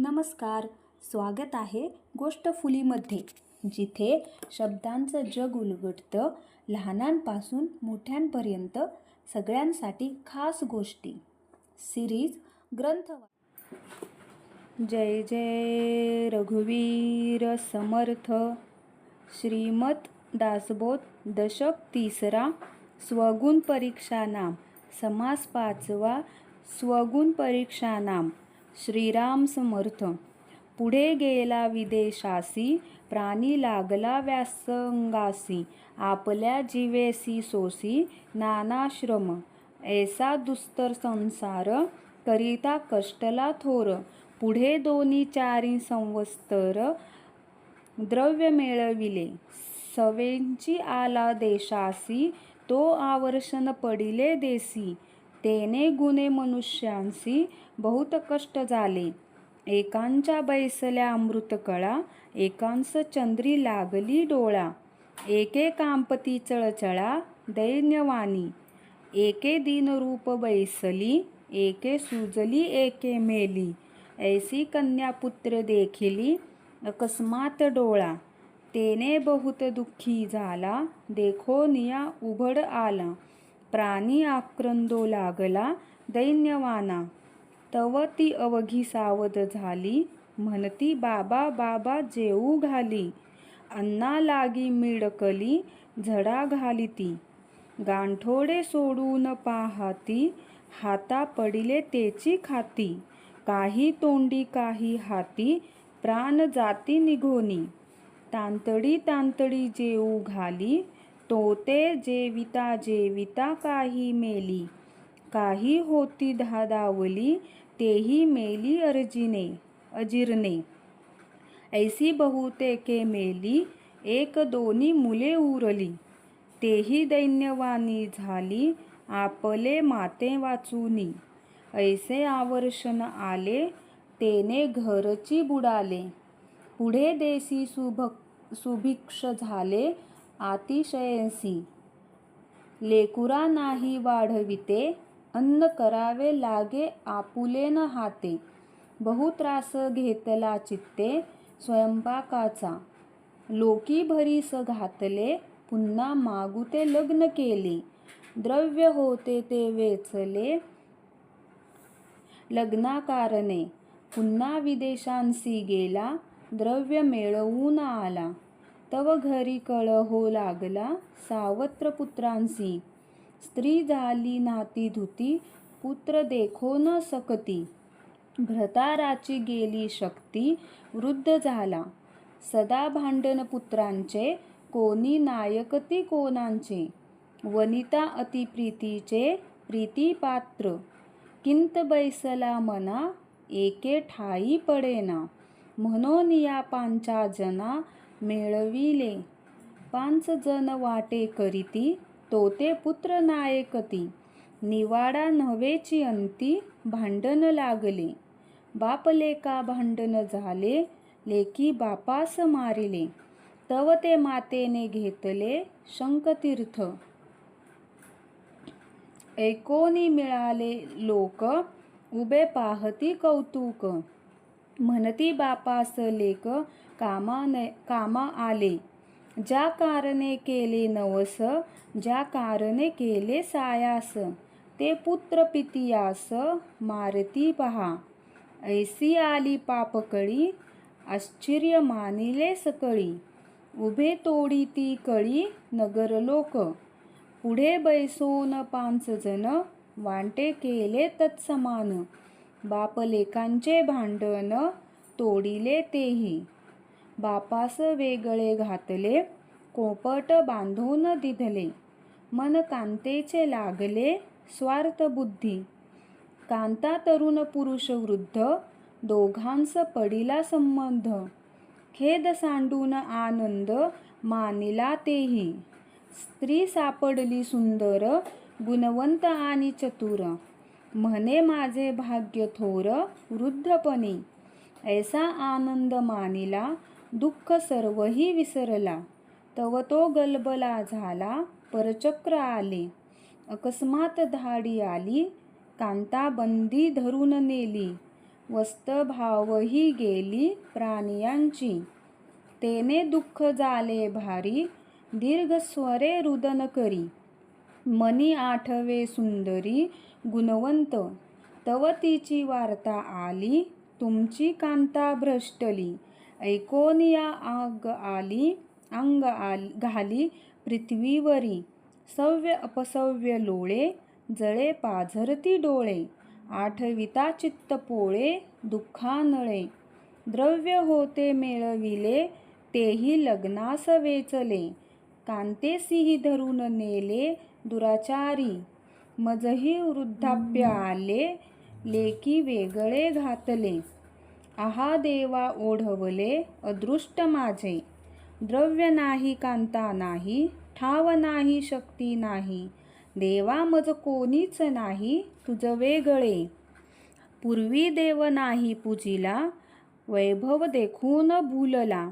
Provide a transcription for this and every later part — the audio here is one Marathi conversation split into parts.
नमस्कार स्वागत आहे गोष्ट फुलीमध्ये जिथे शब्दांचं जग उलगडतं लहानांपासून मोठ्यांपर्यंत सगळ्यांसाठी खास गोष्टी. सिरीज ग्रंथ जय जय रघुवीर समर्थ श्रीमत दासबोध दशक तिसरा स्वगुण परीक्षा नाम समास पाचवा स्वगुण परीक्षा नाम. श्रीराम समर्थ. पुढे गेला विदेशासी प्राणी लागला व्यासंगासी. आपल्या जीवेसी सोसी नानाश्रम. ऐसा दुस्तर संसार करिता कष्टला थोर. पुढे दोन्ही चारी संवस्तर द्रव्य मिळविले. सवेंची आला देशासी तो आवर्षण पडिले देसी. तेने गुणे मनुष्यांसी बहुत कष्ट झाले. एकांच्या बैसल्या अमृतकळा एकांस चंद्री लागली डोळा. एके कांपती चळचळा दैन्यवाणी. एके दिनरूप बैसली एके सुजली एके मेली. ऐसी कन्यापुत्र देखिली अकस्मात डोळा. तेने बहुत दुःखी झाला देखो निया उघड आला. प्राणी आक्रंदो लागला दैन्यवाना तव ती अवघी सावध झाली म्हणती बाबा बाबा जेऊ घाली अन्ना लागी मिडकली झडा घाली ती गांठोडे सोडून पाहाती हाता पडिले तेची खाती काही तोंडी काही हाती प्राण जाती निघोनी तांतडी तांतडी जेऊ घाली तो ते जेविता जेविता काही मेली. काही होती धादावली तेही मेली अर्जिने अजिरने. ऐसी बहुतेके मेली एक दोन्ही मुले उरली. तेही दैन्यवानी झाली आपले माते वाचुनी. ऐसे आवर्षण आले तेने घरची बुडाले. पुढे देसी सुभक सुभिक्ष झाले अतिशयसी. लेकुरा नाही वाढविते अन्न करावे लागे आपुले न हाते. बहुत्रास घेतला चित्ते स्वयंपाकाचा. लोकी भरीस घातले पुन्हा मागुते लग्न केले. द्रव्य होते ते वेचले. लग्नाकारणे पुन्हा विदेशांसी गेला द्रव्य मिळवून आला. तव घरी कळ हो लागला सावत्र पुत्रांसी स्त्री झाली नाती धुती पुत्र देखो न सकती. भ्रताराची गेली शक्ती वृद्ध झाला. सदा भांडण पुत्रांचे कोणी नायकती कोणांचे? वनिता अतिप्रीतीचे प्रीतीपात्र. किंत बैसला मना एके ठाई पडेना. म्हणून या पांचा जना मिळविले. पाच जण वाटे करीती तो ते पुत्र नायकती. निवाडा नव्हेची अंती भांडण लागले. बाप लेका भांडण झाले? लेकी बापास मारिले. तव ते मातेने घेतले शंकतीर्थ एकोनी मिळाले लोक उभे पाहती कौतुक. म्हणती बापास लेक कामाने कामा आले. ज्या कारणे केले नवस ज्या कारणे केले सायास ते पुत्र पितियास मारती पहा. ऐसी आली पापकळी आश्चर्य मानिले सकळी. उभे तोडी ती कळी नगर लोक. पुढे बैसोन पाच जण वांटे केले तत्समान. बापलेकांचे भांडण तोडिले तेही. बापास वेगळे घातले कोपट बांधून दिधले. मन कांतेचे लागले स्वार्थ बुद्धी. कांता तरुण पुरुष वृद्ध दोघांस पडिला संबंध. खेद सांडून आनंद मानिला तेही. स्त्री सापडली सुंदर गुणवंत आणि चतुर. म्हणे माझे भाग्य थोर वृद्धपणी. ऐसा आनंद मानिला दुःख सर्वही विसरला. तव तो गलबला झाला परचक्र आले. अकस्मात धाडी आली कांता बंदी धरून नेली. वस्तभावही गेली प्राणियांची. तेने दुःख झाले भारी दीर्घ स्वरे रुदन करी. मनी आठवे सुंदरी गुणवंत तव तिची वार्ता आली तुमची कांता भ्रष्टली. ऐकोनिया आग आली अंग आली घाली पृथ्वीवरी. सव्य अपसव्य लोळे जळे पाझरती डोळे. आठविता चित्त पोळे दुःखानळे. द्रव्य होते मेळविले तेही लग्नास वेचले. कांतेसीही धरून नेले दुराचारी. मजही वृद्धाप्य आले लेकी वेगळे घातले. आहा देवा ओढवले अदृष्ट माझे. द्रव्य नाही कांता नाही ठाव नाही शक्ती नाही. देवा मज कोणीच नाही तुझं वेगळे. पूर्वी देव नाही पूजिला वैभव देखून भूलला.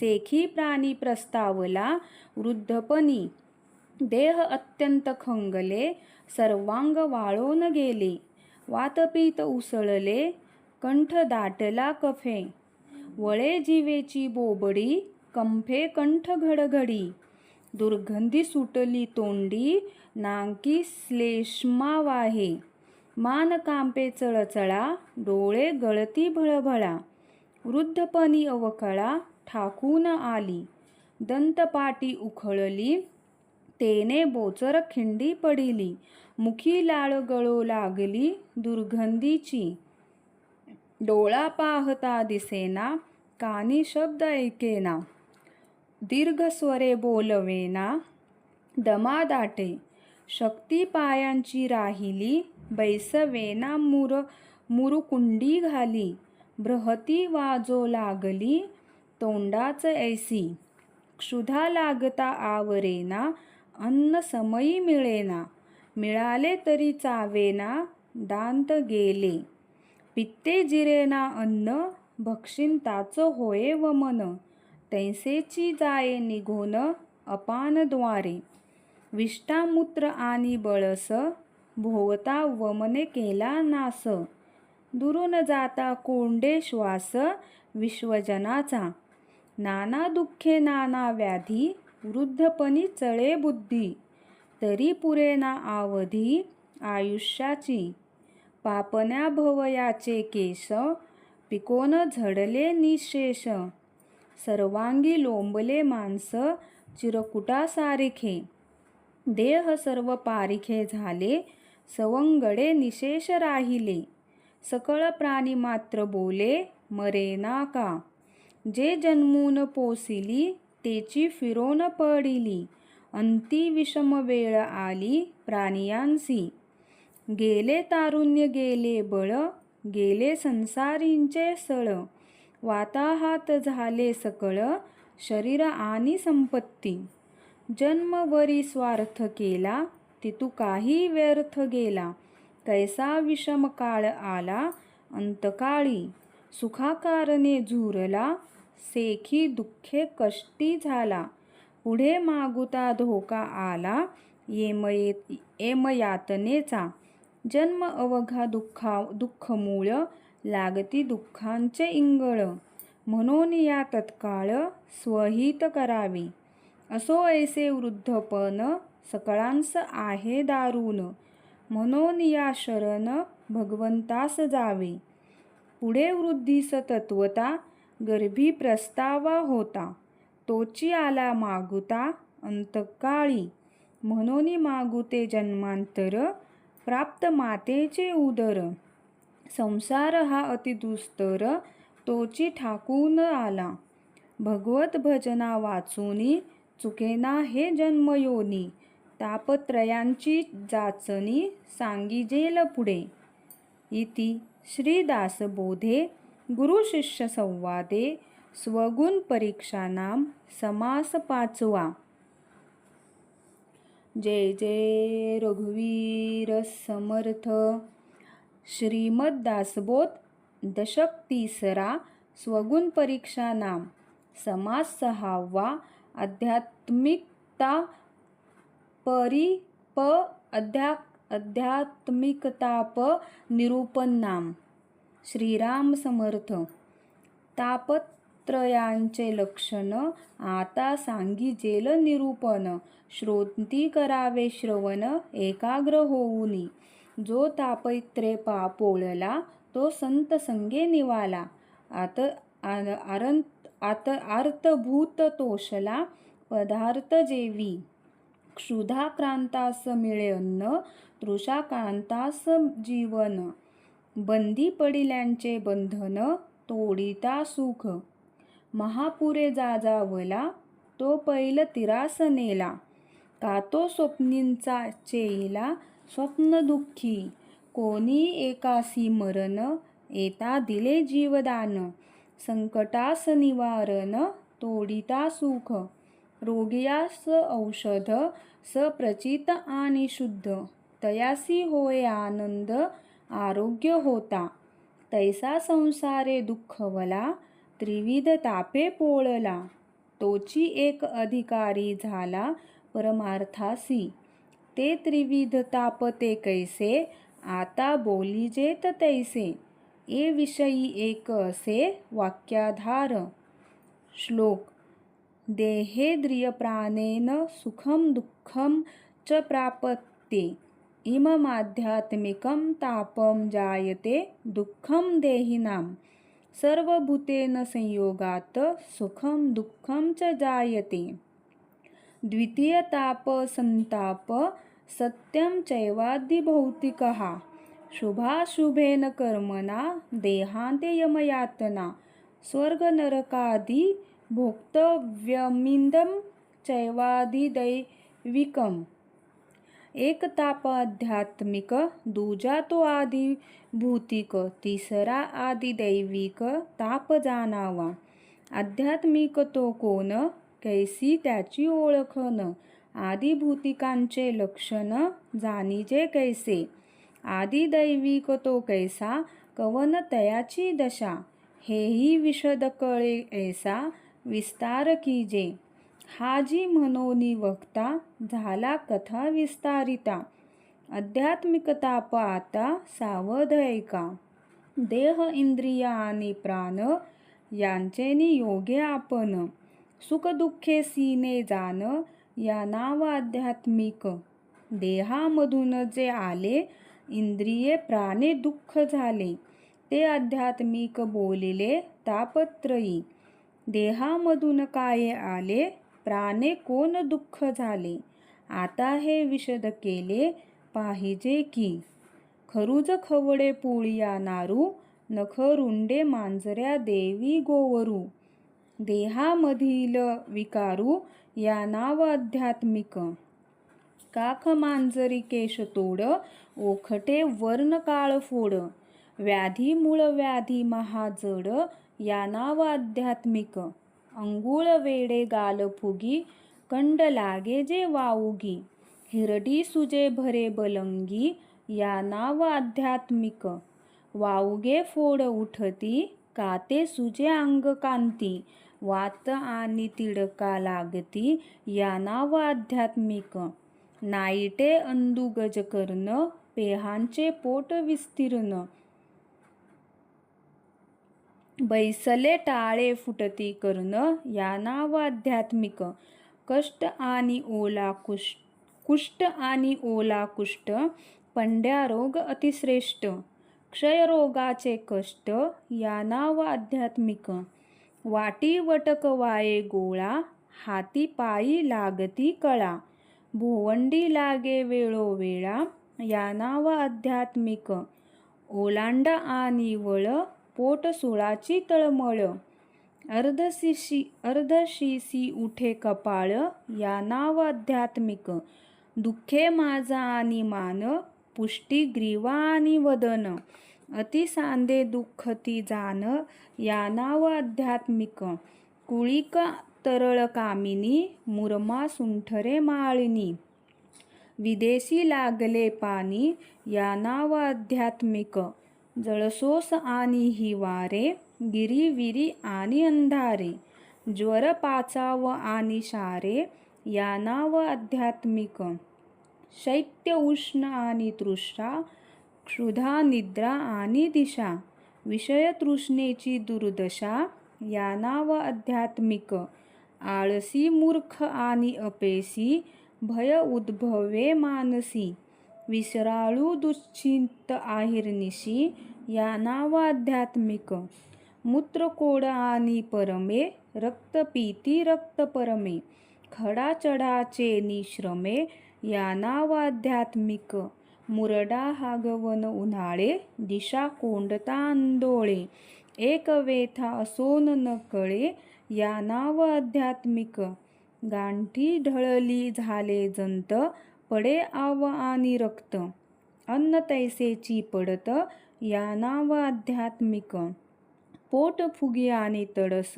सेखी प्राणी प्रस्तावला वृद्धपणी. देह अत्यंत खंगले सर्वांग वाळून गेले. वातपीत उसळले कंठ दाटला कफे. वळे जीवेची बोबडी कंफे कंठ घडघडी. दुर्गंधी सुटली तोंडी नांकी श्लेष्मा वाहे मान कांपे चळचळा डोळे गळती भळभळा. वृद्धपणी अवकळा ठाकून आली. दंतपाटी उखळली तेने बोचर खिंडी पडिली. मुखी लाळ गळो लागली दुर्गंधीची. डोळा पाहता दिसेना कानी शब्द ऐकेना. दीर्घ स्वरे बोलवेना दमा दाटे. शक्ती पायांची राहिली बैसवेना मुर मुरुकुंडी घाली. बृहती वाजो लागली तोंडाच ऐसी. क्षुधा लागता आवरेना अन्न समयी मिळेना. मिळाले तरी चावेना दांत गेले. पित्ते जिरेना अन्न भक्षिंताच होये व मन. तैसेची जाये निघोन अपानद्वारे. विष्टामूत्र आणि बळस भोवता वमने केला नास. दुरून जाता कोंडे श्वास विश्वजनाचा. नाना दुःखे नाना व्याधी वृद्धपणी चळे बुद्धी. तरी पुरेना आवधी आयुष्याची. पापण्या भवयाचे केश पिकोन झडले निशेष. सर्वांगी लोंबले मांस चिरकुटासारिखे. देह सर्व पारिखे झाले सवंगडे निशेष राहिले. सकळ प्राणी मात्र बोले मरेना का जे जन्मून पोसिली तेची फिरोन पडिली. अंती विषम वेळ आली प्राणियांसी. गेले तारुण्य गेले बळ गेले संसारींचे सळ. वाताहात झाले सकळ शरीर आणि संपत्ती. जन्मवरी स्वार्थ केला तितू काही व्यर्थ गेला. कैसा विषम काळ आला अंतकाळी. सुखाकारणे झुरला सेखी दुःखे कष्टी झाला. पुढे मागुता धोका आला येमये येमयातनेचा. जन्म अवघा दुःखा दुःखमूळ लागती दुःखांचे इंगळ. म्हणून या तत्काळ स्वहित करावे. असो ऐसे वृद्धपण सकळांस आहे दारुण. म्हणून या शरण भगवंतास जावे. पुढे वृद्धीस तत्वता गर्भी प्रस्तावा होता. तोची आला मागुता अंतकाळी. म्हणून मागुते जन्मांतर प्राप्त मातेचे उदर. संसार हा अतिदुस्तर तोची ठाकून आला. भगवत भजना वाचुनी चुकेना हे जन्मयोनी तापत्रयांची जाचणी सांगिजेल पुढे. इति श्रीदासबोधे गुरुशिष्यसंवादे स्वगुण परीक्षानाम समास पाचवा. जय जय रघुवीर समर्थ। श्रीमद दासबोध दशक तिसरा स्वगुण परीक्षा नाम समास सहावा आध्यात्मिकता परिप अध्या आध्यात्मिकताप निरूपण नाम श्रीराम समर्थ। त्रयांचे लक्षण आता सांगिजेल निरूपण श्रोती करावे श्रवण एकाग्र होऊनी. जो तापत्रे पा पोळला तो संत संगे निवाला. आत आन- आरंत आत अर्थभूत तोषला पदार्थ जेवी. क्षुधा क्रांतास मिळे अन्न तृषा क्रांतास जीवन. बंदी पडिल्यांचे बंधन तोडिता सुख. महापुरे जाजावला तो पैल तिरास नेला. का तो स्वप्नींचा चेईला स्वप्न दुःखी? कोणी एकासी मरण येता दिले जीवदान? संकटास निवारण तोडिता सुख? रोगियास औषध सप्रचित आणि शुद्ध? तयासी होय आनंद आरोग्य होता. तैसा संसारे दुःखवला त्रिविध तापे पोळला. तोची एक अधिकारी झाला परमार्थासी. ते त्रिविध ताप ते कैसे? आता बोलिजेत तैसे. ए विषयी एक असे वाक्याधार. श्लोक देहेद्रियप्राणेन सुखं दुःखं च प्रापत्ये इममाध्यात्मिकं तापं जायते दुःखं देहिनां सर्वभूतेन संयोगात् सुखं दुःखं च जायते। द्वितीयताप संताप सत्यं चैवादिभौतिकः। शुभाशुभेन कर्मणा देहान्ते यमयातना स्वर्गनरकादि भोक्तव्यमिदं चैवादिदैविकम्। एक ताप आध्यात्मिक दुजा तो आदि भूतिक तिसरा आदि दैविक ताप जाणावा आध्यात्मिक तो कोण? कैसी त्याची ओळखन? आदिभूतिकांचे लक्षण जाणीजे कैसे? आदिदैविक दैविक तो कैसा? कवन तयाची दशा? हेही विशद कळे ऐसा विस्तार कीजे? हाजी मनोनी वक्ता झाला कथा विस्तारिता. आध्यात्मिक पाहता आता सावध ऐका देह इंद्रिय आणि प्राण यांचे योगे आपण. सुख दुःखे सीने जाण या नाव आध्यात्मिक. देहामधून जे आले इंद्रिये प्राणे दुःख झाले. ते आध्यात्मिक बोलिले तापत्रयी. देहामधून काय आले प्राणे कोण दुःख झाले? आता हे विशद केले पाहिजे की? खरुज खवडे पोळिया नारू नखरुंडे मांजऱ्या देवी गोवरू. देहामधील विकारू या नाव आध्यात्मिक. काख मांजरी केश तोड ओखटे वर्ण काळ फोड. व्याधी मूळ व्याधी महाजड या नाव आध्यात्मिक. अंगुळ वेडे गाल फुगी कंड लागे जे वाऊगी हिरडी सुजे भरे बलंगी या नाव आध्यात्मिक वाऊगे फोड उठती काते सुजे अंग कांती वात आणि तिडका लागती या नाव आध्यात्मिक नाईटे अंदू गज कर्ण पेहांचे पोट विस्तीर्ण बैसले टाळे फुटती कर्ण या नाव आध्यात्मिक कष्ट आणि ओला कुष्ट कुष्ट आणि ओला कुष्ट पंड्या रोग अतिश्रेष्ठ. क्षयरोगाचे कष्ट या नाव आध्यात्मिक वाटी वटक वाये गोळा हाती पायी लागती कळा. भोवंडी लागे वेळोवेळा या नाव आध्यात्मिक ओलांडा आणि वळ पोट सुळाची तळमळ. अर्धशिशी अर्धशिशी उठे कपाळ या नाव आध्यात्मिक. दुःखे माझा आणि मान पुष्टी ग्रीवा आणि वदन. अति सांदे दुःखती जाण या नाव आध्यात्मिक. कुळिक तरळ कामिनी मुरमा सुंठरे माळिनी. विदेशी लागले पाणी या नाव आध्यात्मिक. जळसोस आणि हिवारे गिरीविरी आणि अंधारे ज्वर पाचाव आणि शारे यानाव आध्यात्मिक. शैत्य उष्ण आणि तृष्णा क्षुधा निद्रा आणि दिशा विषय तृष्णेची दुर्दशा यानाव आध्यात्मिक. आळसी मूर्ख आणि अपेसी भय उद्भवे मानसी. विसराळू दुश्चिंत आहिरनिशी या नाव आध्यात्मिक. मूत्रकोड आणि परमे रक्तपीती रक्तपरमे खडा चढाचे निश्रमे या नाव आध्यात्मिक. मुरडा हागवन उन्हाळे दिशा कोंडता आंदोळे. एक वेथा असोन न कळे या नाव आध्यात्मिक. गांठी ढळली झाले जंत पडे आव आणि रक्त. अन्न तैसेची पडत या नाव आध्यात्मिक. पोट फुगी आणि तडस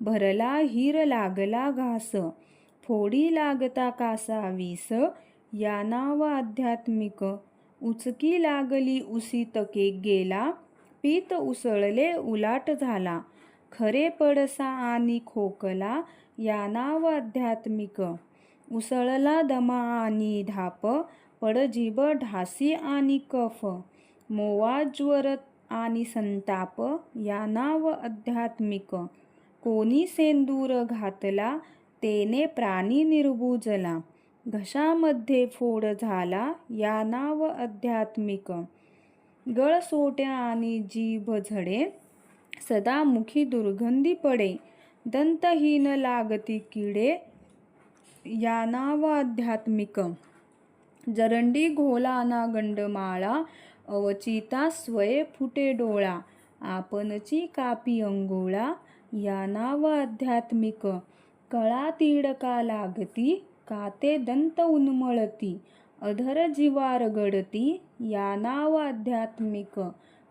भरला हिर लागला घास. फोडी लागता कासा विस या नाव आध्यात्मिक. उचकी लागली उसी तके गेला पीत उसळले उलाट झाला. खरे पडसा आणि खोकला या नाव आध्यात्मिक. उसळला दमा आणि धाप पडजीब ढासी आणि कफ मोवा ज्वर आणि संताप या नाव आध्यात्मिक. कोणी सेंदूर घातला तेने प्राणी निर्बुजला घशामध्ये फोड झाला या नाव आध्यात्मिक. गळ सोट्या आणि जीभ झडे सदा मुखी दुर्गंधी पडे. दंतहीन लागती किडे या आध्यात्मिक जरंडी घोलाना गंडमाळा अवचिता स्वये फुटे डोळा आपणची कापी अंगोळा यानावाध्यात्मिक आध्यात्मिक कळा तिडका लागती काते दंत उन्मळती अधर जिवार गडती यानावाध्यात्मिक आध्यात्मिक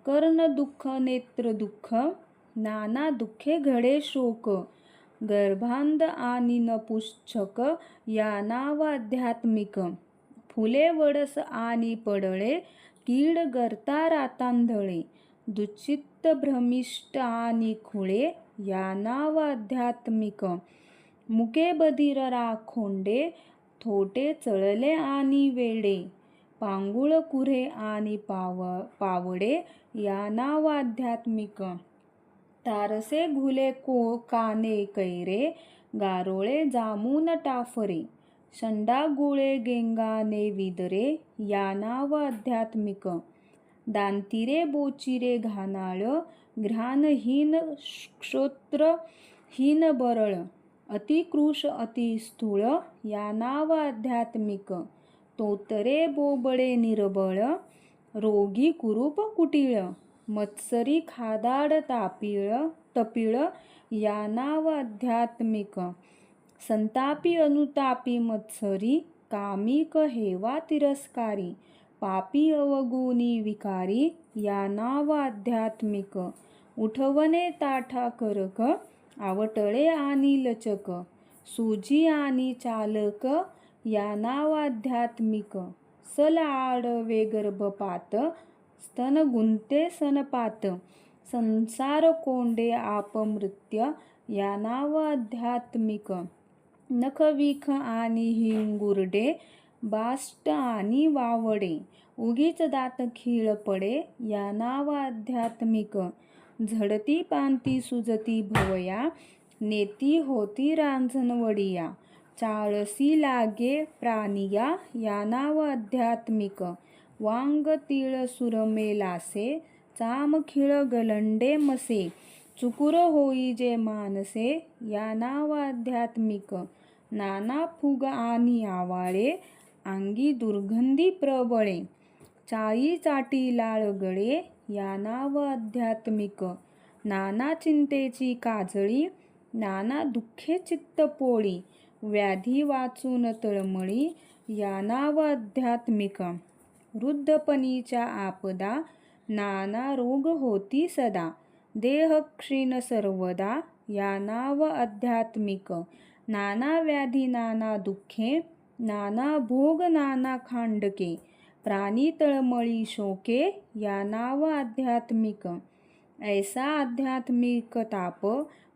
कर्ण दुःख नेत्र दुःख नाना दुःखे घडे शोक. गर्भांध आणि नपुच्छक या नाव आध्यात्मिक फुले वडस आणि पडळे कीड गर्ता रातांधळे दुचित्त भ्रमिष्ट आणि खुळे या नाव आध्यात्मिक मुके बधीर राखोंडे थोटे चळले आणि वेडे पांगुळ कुरे आणि पाव पावडे या नाव आध्यात्मिक तारसे घुले को काने कैरे गारोळे जामून टाफरे शंडा गुळे गेंगाने विदरे या नाव आध्यात्मिक दांतिरे बोचिरे घानाळ घ्राणहीन श्रोत्रहीन बरळ अतिकृश अतिस्थूळ या नाव आध्यात्मिक तोतरे बोबळे निर्बळ रोगी कुरूप कुटिळ मत्सरी खादाड तापिळ तपिळ या नाव आध्यात्मिक संतापी अनुतापी मत्सरी कामिक हेवा तिरस्कारी. पापी अवगुणी विकारी या नाव आध्यात्मिक उठवणे ताठा करक आवटळे आणि लचक. सुजी आणि चालक या नाव आध्यात्मिक सल आडवे गर्भपात स्तन गुंते सनपात संसार कोंडे आपमृत्य या नाव आध्यात्मिक नखविख आणि हिंगुरडे बाष्ट आणि वावडे उगीच दात खीळ पडे या नाव आध्यात्मिक झडती पांती सुजती भवया नेती होती रांजनवडिया चाळसी लागे प्राणिया या नाव आध्यात्मिक वांग तिळ सुरमे लासे चाम खिळ गलंडे मसे चुकुर होई जे मानसे या नाव आध्यात्मिक नाना फुग आणि आवाळे अंगी दुर्गंधी प्रबळे चाळी चाटी लाळ गळे या नाव आध्यात्मिक नाना चिंतेची काजळी नाना दुःखे चित्त पोळी व्याधी वाचून तळमळी या नाव आध्यात्मिक. वृद्धपणीच्या आपदा नाना रोग होती सदा. देह क्षीण सर्वदा या नाव आध्यात्मिक. नाना व्याधी नाना दुःखे नाना भोग नाना खांडके. प्राणी तळमळी शोके या नाव आध्यात्मिक. ऐसा आध्यात्मिक ताप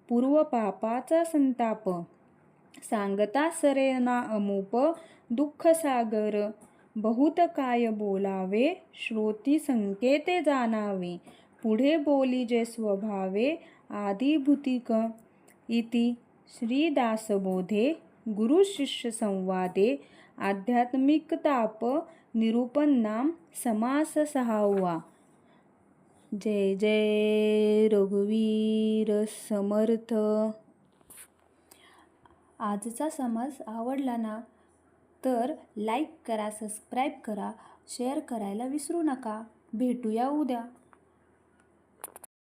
पूर्व पापाचा संताप. सांगता सरेना अमूप दुःख सागर. बहुत काय बोलावे श्रोती संकेते जाणावे पुढे बोली जे स्वभावे आदिभूतिक इति श्रीदासबोधे गुरुशिष्यसंवादे आध्यात्मिकताप निरूपणाम समास सहावा। जय जय रघुवीर समर्थ। आजचा समास आवडला ना? तर लाईक करा सबस्क्राईब करा शेअर करायला विसरू नका. भेटूया उद्या.